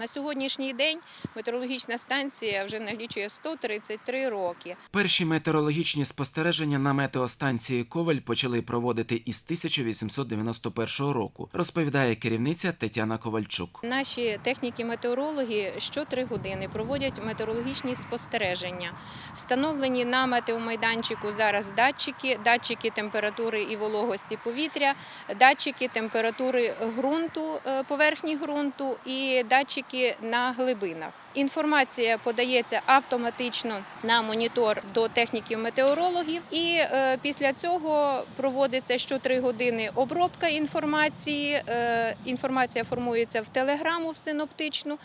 На сьогоднішній день метеорологічна станція вже налічує 133 роки. Перші метеорологічні спостереження на метеостанції Коваль почали проводити із 1891 року, розповідає керівниця Тетяна Ковальчук. Наші техніки-метеорологи що три години проводять метеорологічні спостереження. Встановлені на метеомайданчику зараз датчики, датчики температури і вологості повітря, датчики температури ґрунту, е, поверхні ґрунту і датчики на глибинах. Інформація подається автоматично на монітор до техніків-метеорологів, і е, після цього проводиться що три години обробка інформації. Е, інформація формується в телеграму в синоптичну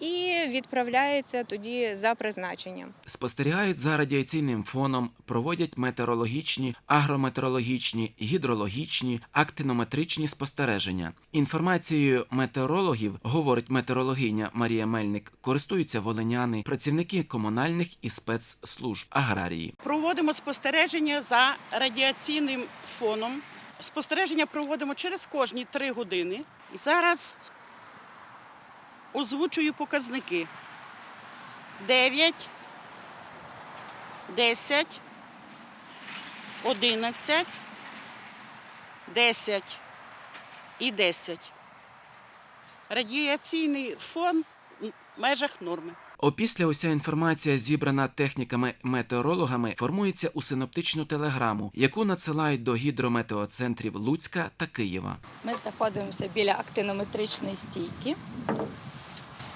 і відправляється тоді за призначенням. Спостерігають за радіаційним фоном, проводять метеорологічні, агрометеорологічні, гідрологічні, актинометричні спостереження. Інформацією метеорологів, говорить метеорологиня Марія Мельник, користуються волиняни, працівники комунальних і спецслужб аграрії. Проводимо спостереження за радіаційним фоном. Спостереження проводимо через кожні три години. І зараз озвучую показники. 9, 10, 11, 10 і 10. Радіаційний фон в межах норми. Опісля уся інформація, зібрана техніками-метеорологами, формується у синоптичну телеграму, яку надсилають до гідрометеоцентрів Луцька та Києва. Ми знаходимося біля актинометричної стійки.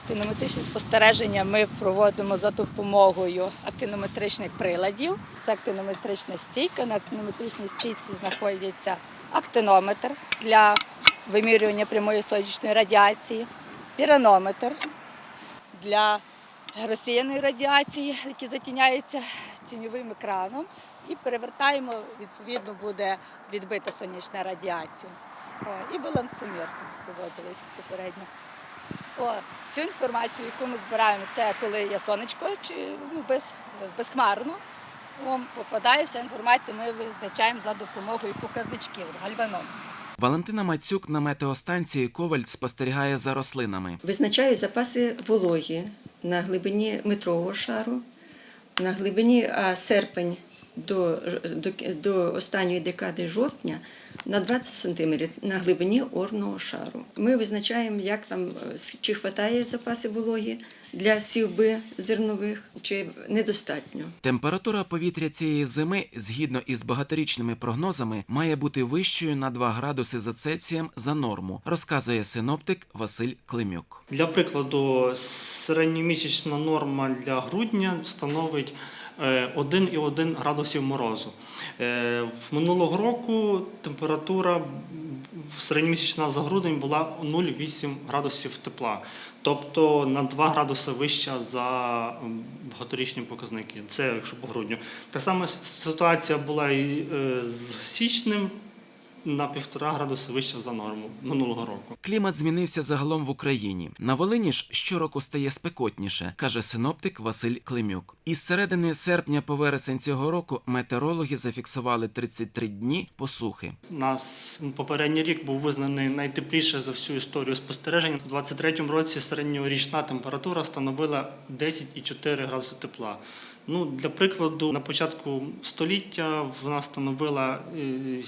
Актинометричні спостереження ми проводимо за допомогою актинометричних приладів. Це актинометрична стійка. На актинометричній стійці знаходиться актинометр для вимірювання прямої сонячної радіації, піранометр для розсіяної радіації, який затіняється тіньовим екраном. І перевертаємо, відповідно, буде відбита сонячна радіація. І балансомір проводились попередньо. О, всю інформацію, яку ми збираємо, це коли є сонечко чи ну, без, безхмарно. О, попадає вся інформація, ми визначаємо за допомогою показничків гальваном. Валентина Мацюк на метеостанції Коваль спостерігає за рослинами. Визначаю запаси вологі на глибині метрового шару, на глибині а серпень до, до, до останньої декади жовтня на 20 см на глибині орного шару. Ми визначаємо, як там е, чи вистачає запаси вологі для сівби зернових, чи недостатньо. Температура повітря цієї зими, згідно із багаторічними прогнозами, має бути вищою на 2 градуси за Цельсієм за норму, розказує синоптик Василь Климюк. Для прикладу, середньомісячна норма для грудня становить 1,1 градусів морозу. Е, В минулого року температура середньомісячна за грудень була 0,8 градусів тепла, тобто на 2 градуси вища за багаторічні показники. Це якщо по грудню. Та сама ситуація була і е, з січнем на 1,5 градуси вища за норму минулого року. Клімат змінився загалом в Україні. На Волині ж щороку стає спекотніше, каже синоптик Василь Климюк. Із середини серпня по вересень цього року метеорологи зафіксували 33 дні посухи. У нас попередній рік був визнаний найтепліше за всю історію спостережень. У 23-му році середньорічна температура становила 10,4 градуси тепла. Ну, для прикладу, на початку століття вона становила е,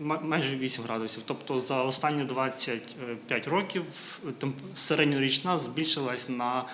майже 8 градусів. Тобто за останні 25 років темп- середньорічна збільшилась на,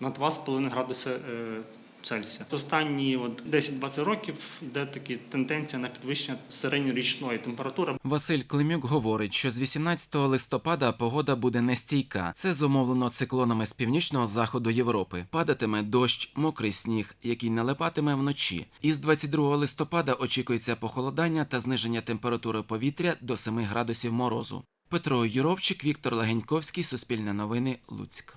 на 2,5 градуси е, Цельсія. Останні от 10-20 років йде такі тенденція на підвищення середньорічної температури. Василь Климюк говорить, що з 18 листопада погода буде нестійка. Це зумовлено циклонами з північного заходу Європи. Падатиме дощ, мокрий сніг, який налипатиме вночі. Із 22 листопада очікується похолодання та зниження температури повітря до 7 градусів морозу. Петро Юровчик, Віктор Легеньковський, Суспільне новини, Луцьк.